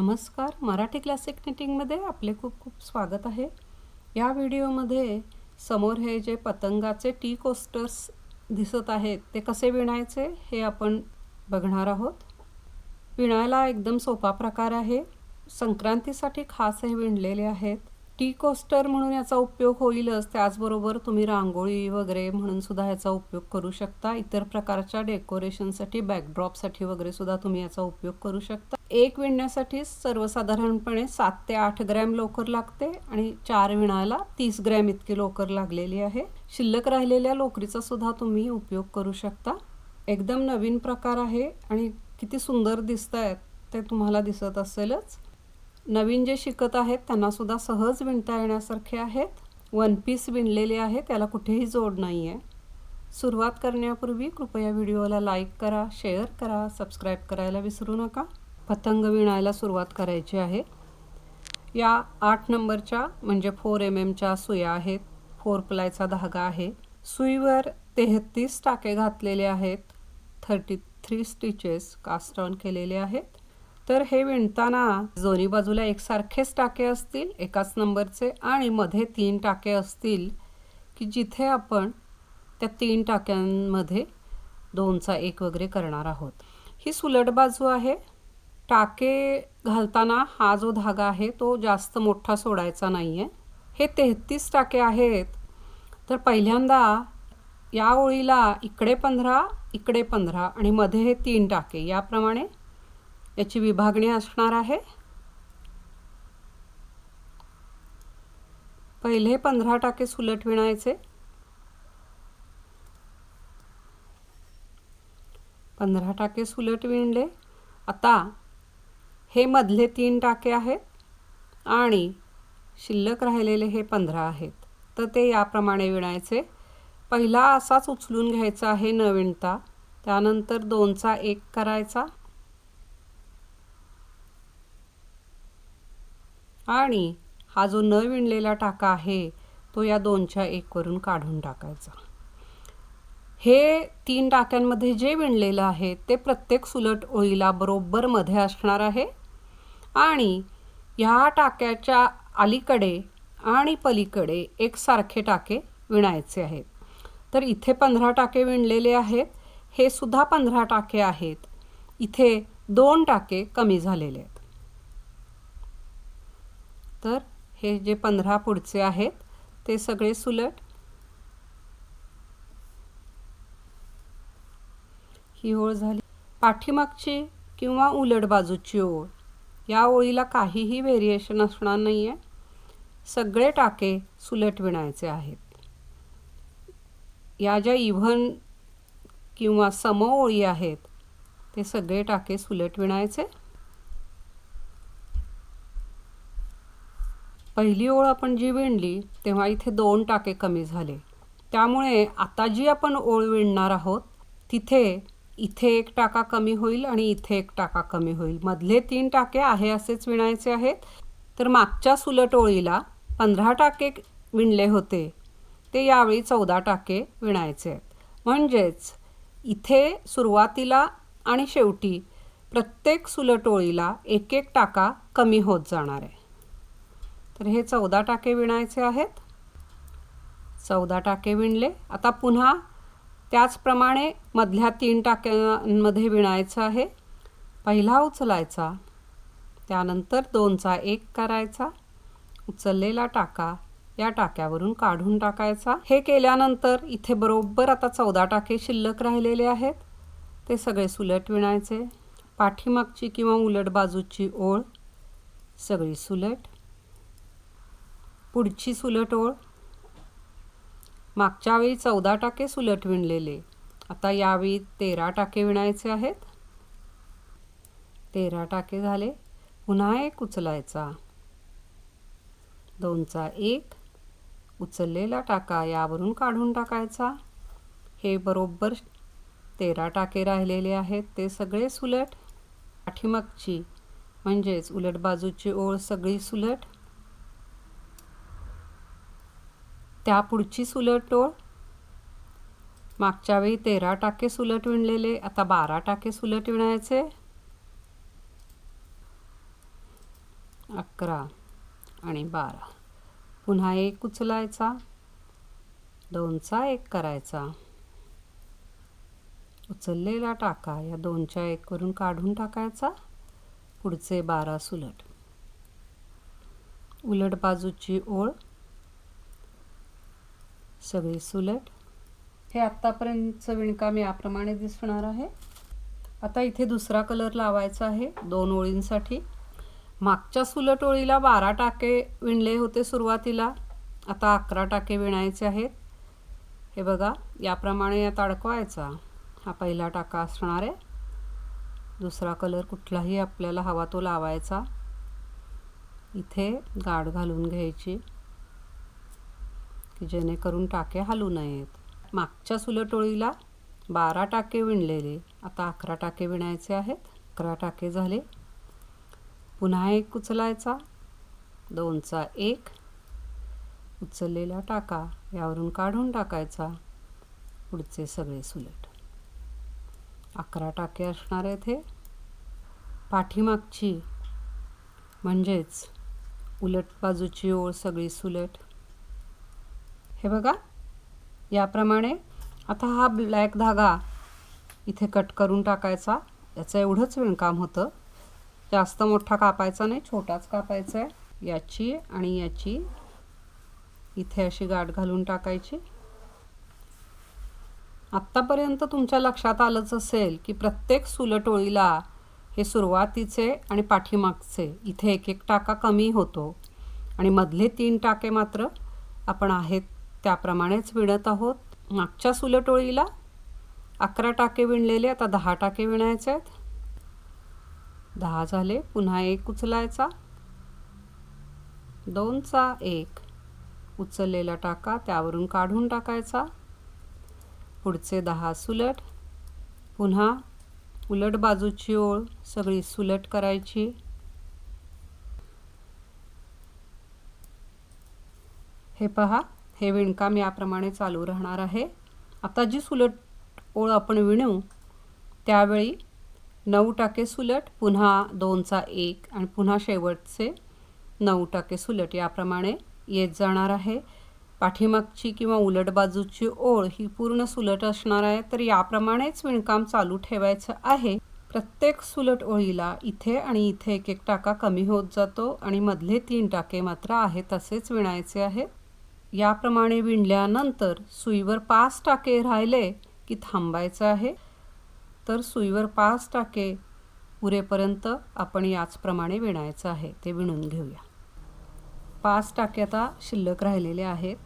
नमस्कार. मराठी क्लासिक निटिंगमध्ये आपले खूप खूप स्वागत आहे. या व्हिडिओमध्ये समोर हे जे पतंगाचे टी कोस्टर्स दिसत आहेत ते कसे विणायचे हे आपण बघणार आहोत. विणायला एकदम सोपा प्रकार आहे. संक्रांतीसाठी खास हे विणलेले आहेत. टी कोस्टर म्हणून याचा उपयोग होईलच. त्याचबरोबर तुम्ही रांगोळी वगैरे म्हणून सुद्धा याचा उपयोग करू शकता. इतर प्रकारच्या डेकोरेशनसाठी बॅकड्रॉपसाठी वगैरे सुद्धा तुम्ही याचा उपयोग करू शकता. एक विणण्यासाठी सर्वसाधारणपणे सात ते आठ ग्रॅम लोकर लागते आणि चार विणायला तीस ग्रॅम इतकी लोकर लागलेली आहे. शिल्लक राहिलेल्या लोकरीचा सुद्धा तुम्ही उपयोग करू शकता. एकदम नवीन प्रकार आहे आणि किती सुंदर दिसत आहेत ते तुम्हाला दिसत असेलच. नवीन जे शिकत आहेत त्यांना सुद्धा सहज विणता येण्यासारखे आहेत. वन पीस विणलेले आहे त्याला कुठेही जोड नाही आहे सुरुवात करण्यापूर्वी कृपया व्हिडिओला लाईक करा शेअर करा सबस्क्राईब करायला विसरू नका. पतंग विणायला सुरुवात करायची आहे. या आठ नंबरच्या म्हणजे फोर एम एमच्या सुया आहेत. फोर प्लायचा धागा आहे. सुईवर तेहतीस टाके घातलेले आहेत. Thirty three stitches cast on केलेले आहेत. तर हे विणताना दोन्ही बाजूला एकसारखेच टाके असतील एकाच नंबरचे आणि मध्ये तीन टाके असतील की जिथे आपण त्या तीन टाक्यांमध्ये दोनचा एक वगैरे करणार आहोत. ही सुलट बाजू आहे. टाके घालताना हा जो धागा आहे तो जास्त मोठा सोडायचा नाही आहे हे तेहतीस टाके आहेत. तर पहिल्यांदा या ओळीला इकडे पंधरा इकडे पंधरा आणि मध्ये हे तीन टाके. याप्रमाणे याची विभागणी असणार आहे. पहिले पंधरा टाके सुलट विणायचे. पंधरा टाके सुलट विणले. आता हे मधले तीन टाके आहेत आणि शिल्लक राहिलेले हे पंधरा आहेत. तर ते याप्रमाणे विणायचे. पहिला असाच उचलून घ्यायचा आहे न विणता त्यानंतर दोनचा एक करायचा. आणि हा जो न विणलेला टाका आहे तो या दोनच्या एकवरून काढून टाकायचा. हे तीन टाक्यांमध्ये जे विणलेलं आहे ते प्रत्येक सुलट ओळीला बरोबर मध्ये असणार आहे आणि ह्या टाक्याच्या अलीकडे आणि पलीकडे एकसारखे टाके विणायचे आहेत. तर इथे पंधरा टाके विणलेले आहेत हे सुद्धा पंधरा टाके आहेत. इथे दोन टाके कमी झालेले आहेत. तर हे जे पंधरा पुढचे आहेत ते सगळे सुलट. ही ओळ झाली. पाठीमागची किंवा उलट बाजूची ओळ. या ओळीला काहीही व्हेरिएशन असणार नाही आहे सगळे टाके सुलट विणायचे आहेत. या ज्या इव्हन किंवा सम ओळी आहेत ते सगळे टाके सुलट विणायचे. पहिली ओळ आपण जी विणली तेव्हा इथे दोन टाके कमी झाले. त्यामुळे आता जी आपण ओळ विणणार आहोत तिथे इथे एक टाका कमी होईल आणि इथे एक टाका कमी होईल. मधले तीन टाके आहे असेच विणायचे आहेत. तर मागच्या सुलट ओळीला पंधरा टाके विणले होते. ते यावेळी चौदा टाके विणायचे आहेत. म्हणजेच इथे सुरुवातीला आणि शेवटी प्रत्येक सुलट ओळीला एक एक टाका कमी होत जाणार आहे. तर हे चौदा टाके विणायचे आहेत. चौदा टाके विणले. आता पुन्हा त्याचप्रमाणे मधल्या तीन टाक्यांमध्ये विणायचं आहे. पहिला उचलायचा त्यानंतर दोनचा एक करायचा. उचललेला टाका या टाक्यावरून काढून टाकायचा. हे केल्यानंतर इथे बरोबर आता चौदा टाके शिल्लक राहिलेले आहेत. ते सगळे सुलट विणायचे. पाठीमागची किंवा उलट बाजूची ओळ सगळी सुलट. पुढची सुलट ओळ मागच्या वेळी चौदा टाके सुलट विणलेले. आता यावेळी तेरा टाके विणायचे आहेत. तेरा टाके झाले. पुन्हा एक उचलायचा. दोनचा एक. उचललेला टाका यावरून काढून टाकायचा. हे बरोबर तेरा टाके राहिलेले आहेत. ते सगळे सुलट. पाठीमागची म्हणजेच उलट बाजूची ओळ सगळी सुलट. त्या पुढची सुलट ओळ मागच्या वेळी तेरा टाके सुलट विणलेले आता बारा टाके सुलट विणायचे. अकरा आणि बारा. पुन्हा एक उचलायचा. दोनचा एक करायचा. उचललेला टाका या दोनच्या एकवरून काढून टाकायचा. पुढचे बारा सुलट. उलट बाजूची ओळ सगळी सुलट. हे आत्तापर्यंतचं विणकाम याप्रमाणे दिसणार आहे. आता इथे दुसरा कलर लावायचा आहे दोन ओळींसाठी. मागच्या सुलट ओळीला बारा टाके विणले होते सुरुवातीला. आता अकरा टाके विणायचे आहेत. हे बघा याप्रमाणे यात अडकवायचा हा पहिला टाका असणार आहे. दुसरा कलर कुठलाही आपल्याला हवा तो लावायचा. इथे गाठ घालून घ्यायची. की जेणेकरून टाके हलू नयेत. मागच्या सुलटोळीला बारा टाके विणलेले. आता अकरा टाके विणायचे आहेत. अकरा टाके झाले. पुन्हा एक उचलायचा. दोनचा एक. उचललेला टाका. यावरून काढून टाकायचा. पुढचे सगळे सुलट. अकरा टाके असणार आहेत हे. पाठीमागची. म्हणजेच उलट बाजूची ओळ सगळी सुलट. हे बघा. याप्रमाणे आता हा ब्लॅक धागा इथे कट करून टाकायचा. याचं एवढंच विणकाम होतं. जास्त मोठा कापायचा नाही छोटाच कापायचा आहे याची आणि याची इथे अशी गाठ घालून टाकायची. आत्तापर्यंत तुमच्या लक्षात आलंच असेल की प्रत्येक सुलटोळीला हे सुरुवातीचे आणि पाठीमागचे इथे एक एक टाका कमी होतो. आणि मधले तीन टाके मात्र आपण आहेत त्याप्रमाणेच विणत आहोत. मागच्या सुलटोळीला अकरा टाके विणलेले आता दहा टाके विणायचे आहेत. दहा झाले पुन्हा एक उचलायचा. दोनचा एक उचललेला टाका त्यावरून काढून टाकायचा. पुढचे दहा सुलट. पुन्हा उलट बाजूची ओळ सगळी सुलट करायची. हे पहा हे विणकाम याप्रमाणे चालू राहणार आहे. आता जी सुलट ओळ आपण विणू त्यावेळी नऊ टाके सुलट पुन्हा दोनचा एक आणि पुन्हा शेवटचे नऊ टाके सुलट याप्रमाणे येत जाणार आहे. पाठीमागची किंवा उलट बाजूची ओळ ही पूर्ण सुलट असणार आहे. तर याप्रमाणेच विणकाम चालू ठेवायचं आहे. प्रत्येक सुलट ओळीला इथे आणि इथे एक एक टाका कमी होत जातो आणि मधले तीन टाके मात्र आहे तसेच विणायचे आहेत. याप्रमाणे विणल्यानंतर सुईवर पाच टाके राहिले की थांबायचं आहे. तर सुईवर पाच टाके पुरेपर्यंत आपण याचप्रमाणे विणायचं आहे ते विणून घेऊया. पाच टाके आता शिल्लक राहिलेले आहेत.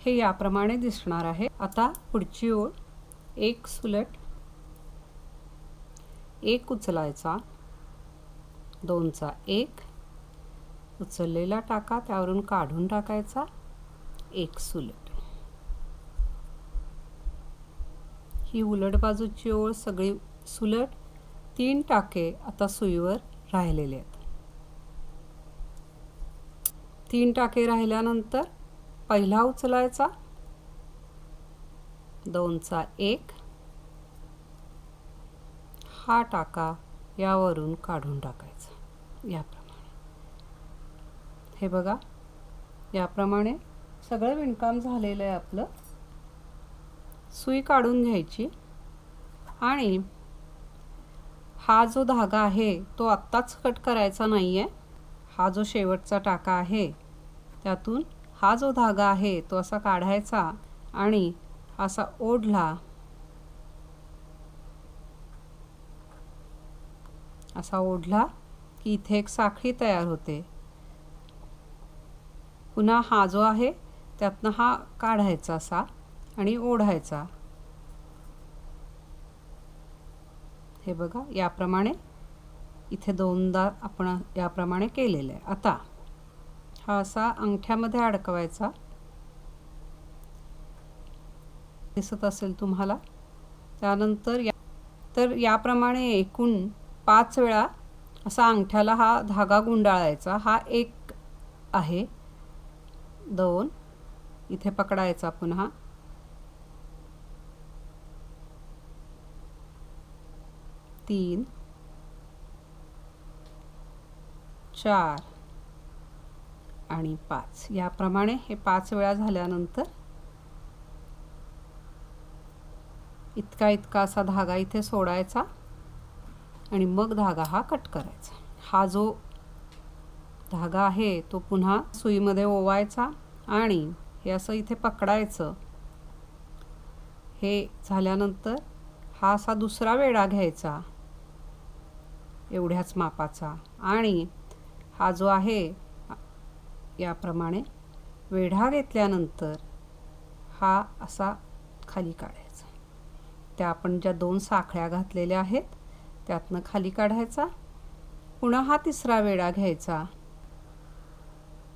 हे याप्रमाणे दिसणार आहे. आता पुढची ओळ एक सुलट एक उचलायचा दोनचा एक उचललेला टाका त्यावरून काढून टाकायचा एक सुलट. ही उलट बाजूची ओळ सगळी सुलट तीन टाके आता सुईवर राहिलेले आहेत. तीन टाके राहिल्यानंतर पहिला उचलायचा. दोनचा एक. हा टाका यावरून काढून टाकायचा. याप्रमाणे. हे बघा याप्रमाणे सगळं विणकाम झालेलं आहे आपलं. सुई काढून घ्यायची. आणि हा जो धागा आहे तो आत्ताच कट करायचा नाही आहे हा जो शेवटचा टाका आहे त्यातून हा जो धागा आहे तो असा काढायचा आणि असा ओढला. असा ओढला की इथे एक साखळी तयार होते. पुन्हा हा जो आहे त्यातनं हा काढायचा असा आणि ओढायचा. हे बघा याप्रमाणे इथे दोनदा आपण याप्रमाणे केलेलं आहे. आता हा असा अंगठ्यामध्ये अडकवायचा. दिसत असेल तुम्हाला? त्यानंतर या तर याप्रमाणे एकूण पाच वेळा असा अंगठ्याला हा धागा गुंडाळायचा. हा एक आहे. दोन इथे पकडायचा पुन्हा तीन. चार. आणि पाच. याप्रमाणे हे पाच वेळा झाल्यानंतर इतका इतका असा धागा इथे सोडायचा आणि मग धागा हा कट करायचा. हा जो धागा आहे तो पुन्हा सुईमध्ये ओवायचा आणि हे असं इथे पकडायचं. हे झाल्यानंतर हा असा दुसरा वेढा घ्यायचा. एवढ्याच मापाचा. आणि हा जो आहे याप्रमाणे वेढा घेतल्यानंतर हा असा खाली काढायचा. त्या आपण ज्या दोन साखळ्या घातलेल्या आहेत त्यातनं खाली काढायचा. पुन्हा हा तिसरा वेढा घ्यायचा.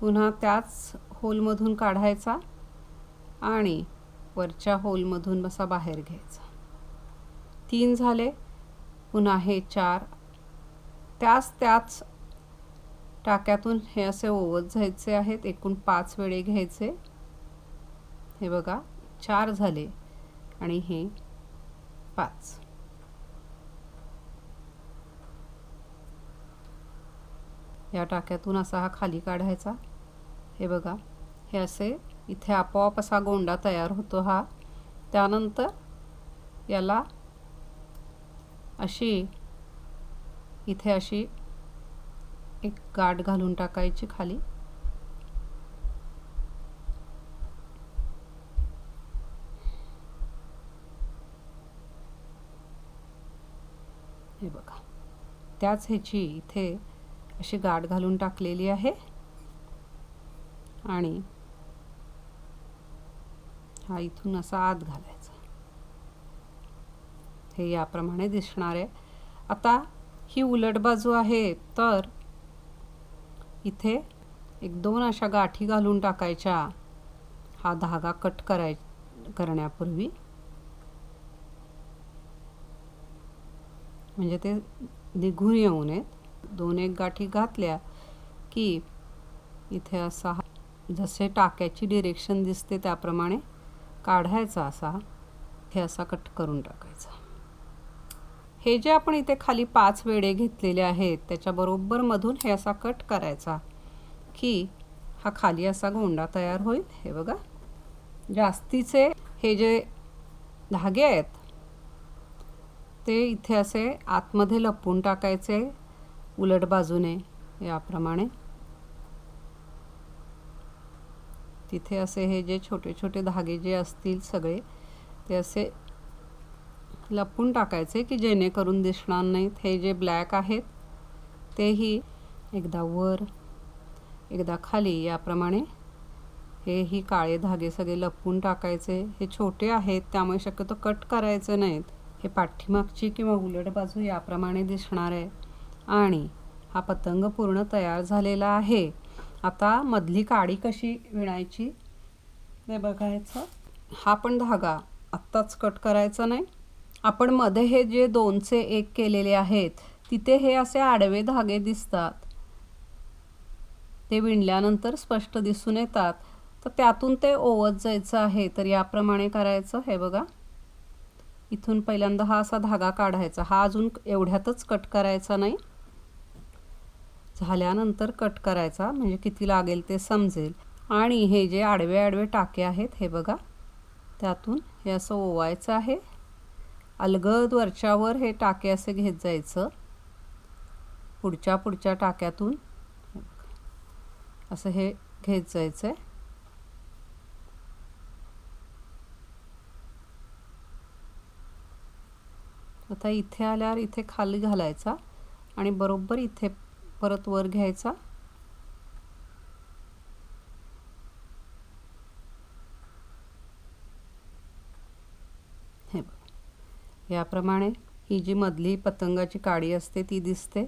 पुन्हा त्याच होलमधून काढायचा आणि वरच्या होलमधून असा बाहेर घ्यायचा. तीन झाले पुन्हा हे चार. त्याच त्याच टाक्यातून हे असे ओवत जायचे आहेत एकूण पाच वेळे घ्यायचे. हे बघा चार झाले आणि हे पाच. या टाक्यातून असा हा खाली काढायचा. हे बघा हे असे इथे आपोआप असा गोंडा तयार होतो हा. त्यानंतर याला अशी इथे अशी एक गाठ घालून टाकायची खाली. हे बघा. त्याच ह्याची इथे अशी गाठ घालून टाकलेली आहे. आणि हा इथून असा आत घालायचा. हे याप्रमाणे दिसणार आहे. आता ही उलट बाजू आहे तर इथे एक दोन अशा गाठी घालून टाकायच्या. हा धागा कट कराय करण्यापूर्वी. म्हणजे ते निघून येऊ नयेत. दोन एक गाठी घातल्या की इथे असा जसे टाक्याची डिरेक्शन दिसते त्याप्रमाणे काढायचा असा हे असा कट करून टाकायचा. हे जे आपण इथे खाली पाच वेडे घेतलेले आहेत त्याच्याबरोबर मधून हे असा कट करायचा की हा खाली असा गोंडा तयार होईल. हे बघा. जास्तीचे हे जे धागे आहेत ते इथे असे आतमध्ये लपवून टाकायचे उलट बाजूने याप्रमाणे. तिथे असे हे जे छोटे छोटे धागे जे असतील सगळे ते असे लपून टाकायचे की जेणेकरून दिसणार नाहीत. हे जे ब्लॅक आहेत तेही एकदा वर एकदा खाली. याप्रमाणे हेही काळे धागे सगळे लपवून टाकायचे. हे छोटे आहेत त्यामुळे शक्यतो कट करायचे नाहीत. हे पाठीमागची किंवा उलट बाजू याप्रमाणे दिसणार आहे. आणि हा पतंग पूर्ण तयार झालेला आहे. आता मधली काडी कशी विणायची ते बघायचं. हा पण धागा आत्ताच कट करायचा नाही. आपण मध्ये हे जे दोनचे एक केलेले आहेत तिथे हे असे आडवे धागे दिसतात. ते विणल्यानंतर स्पष्ट दिसून येतात. तर त्यातून ते ओवत जायचं आहे तर याप्रमाणे करायचं हे बघा. इथून पहिल्यांदा हा असा धागा काढायचा. हा अजून एवढ्यातच कट करायचा नाही. झाल्यानंतर कट करायचा म्हणजे किती लागेल ते समजेल. आणि हे जे आडवे आडवे टाके आहेत हे बघा. त्यातून हे असं ओवायचं आहे. अलगद वरच्यावर हे टाके असे घेत जायचं. पुढच्या पुढच्या टाक्यातून असं हे घेत जायचं आहे आता इथे आल्यावर इथे खाली घालायचा आणि बरोबर इथे परत वर घ्यायचा. हे बघ. याप्रमाणे ही जी मधली पतंगाची काडी असते ती दिसते.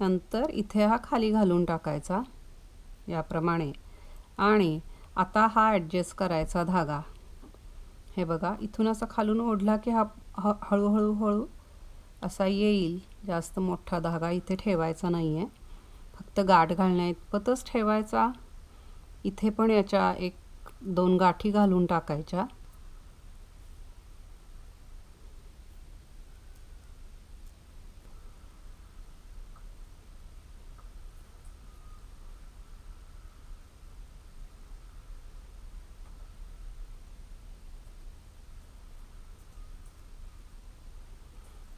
नंतर इथे हा खाली घालून टाकायचा. याप्रमाणे. आणि आता हा ॲडजस्ट करायचा धागा. हे बघा इथून असा खालून ओढला की हा ह हळूहळू हळू असा येईल. जास्त मोठा धागा इथे ठेवायचा नाही आहे फक्त गाठ घालण्या इतपतच ठेवायचा. इथे पण याच्या एक दोन गाठी घालून टाकायच्या.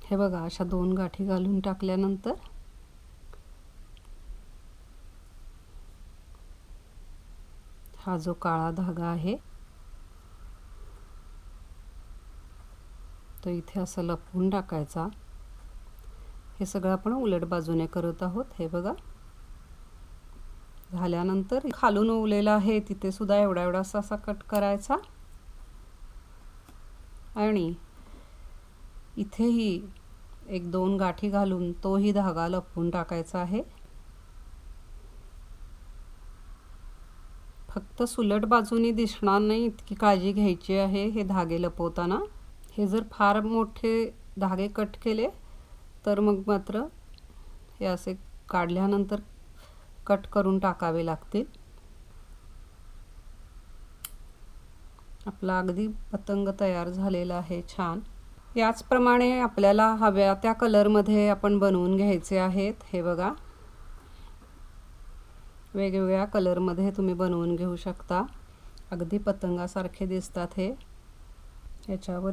हे बघा अशा दोन गाठी घालून टाकल्यानंतर हा जो काळा धागा आहे तो इथे असं लपवून टाकायचा. हे सगळं आपण उलट बाजूने करत आहोत. हे बघा. झाल्यानंतर खालून ओवलेला आहे. तिथे सुद्धा एवढा एवढासा असा कट करायचा. आणि इथेही एक दोन गाठी घालून तोही धागा लपवून टाकायचा आहे. फक्त सुलट बाजूनी दिसणार नाही इतकी काळजी घ्यायची आहे हे धागे लपवताना. हे जर फार मोठे धागे कट केले तर मग मात्र हे असे काढल्यानंतर कट करून टाकावे लागतील. आपला अगदी पतंग तयार झालेला आहे छान. याचप्रमाणे आपल्याला हव्या त्या कलरमध्ये आपण बनवून घ्यायचे आहेत. हे बघा. वेगवेगळ्या कलरमध्ये तुम्ही बनवून घेऊ शकता. अगदी पतंगासारखे दिसतात हे. याच्यावर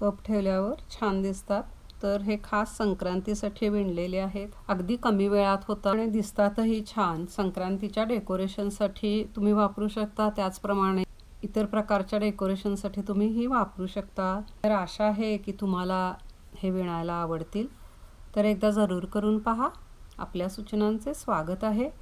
कप ठेवल्यावर छान दिसतात. तर हे खास संक्रांतीसाठी विणलेले आहेत. अगदी कमी वेळात होतं आणि दिसतातही छान. संक्रांतीच्या डेकोरेशनसाठी तुम्ही वापरू शकता. त्याचप्रमाणे इतर प्रकारच्या डेकोरेशनसाठी तुम्ही ही वापरू शकता. तर आशा आहे की तुम्हाला हे विणायला आवडतील. तर एकदा जरूर करून पहा. आपल्या सूचनांचे स्वागत आहे.